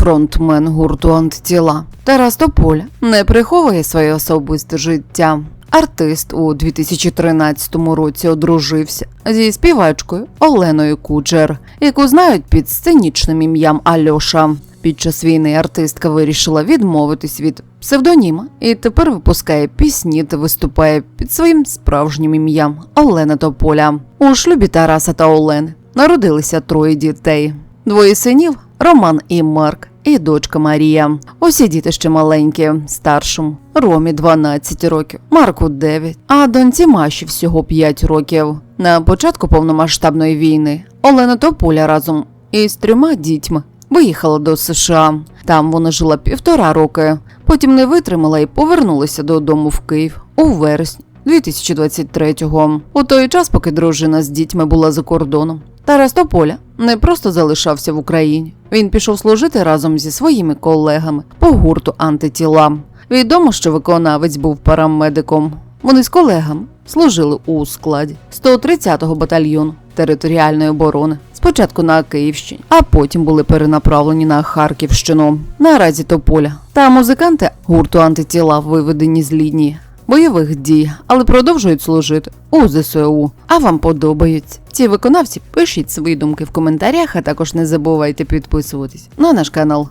фронтмен гурту антитіла. Тарас Тополя не приховує своє особисте життя. Артист у 2013 році одружився зі співачкою Оленою Куджер, яку знають під сценічним ім'ям Альоша. Під час війни артистка вирішила відмовитись від псевдоніма і тепер випускає пісні та виступає під своїм справжнім ім'ям Олена Тополя. У шлюбі Тараса та Олени народилися троє дітей: двоє синів Роман і Марк. І дочка Марія. Усі діти ще маленькі, старшому Ромі 12 років, Марку 9, а доньці Маші всього 5 років. На початку повномасштабної війни Олена Тополя разом із трьома дітьми виїхала до США. Там вона жила півтора роки. Потім не витримала і повернулася додому в Київ у вересні 2023-го. У той час, поки дружина з дітьми була за кордоном. Тарас Тополя не просто залишався в Україні. Він пішов служити разом зі своїми колегами по гурту антитіла. Відомо, що виконавець був парамедиком. Вони з колегами служили у складі 130-го батальйону територіальної оборони. Спочатку на Київщині, а потім були перенаправлені на Харківщину. Наразі Тополя та музиканти гурту антитіла виведені з лінії бойових дій, але продовжують служити у ЗСУ. А вам подобаються ці виконавці? Пишіть свої думки в коментарях, а також не забувайте підписуватись на наш канал.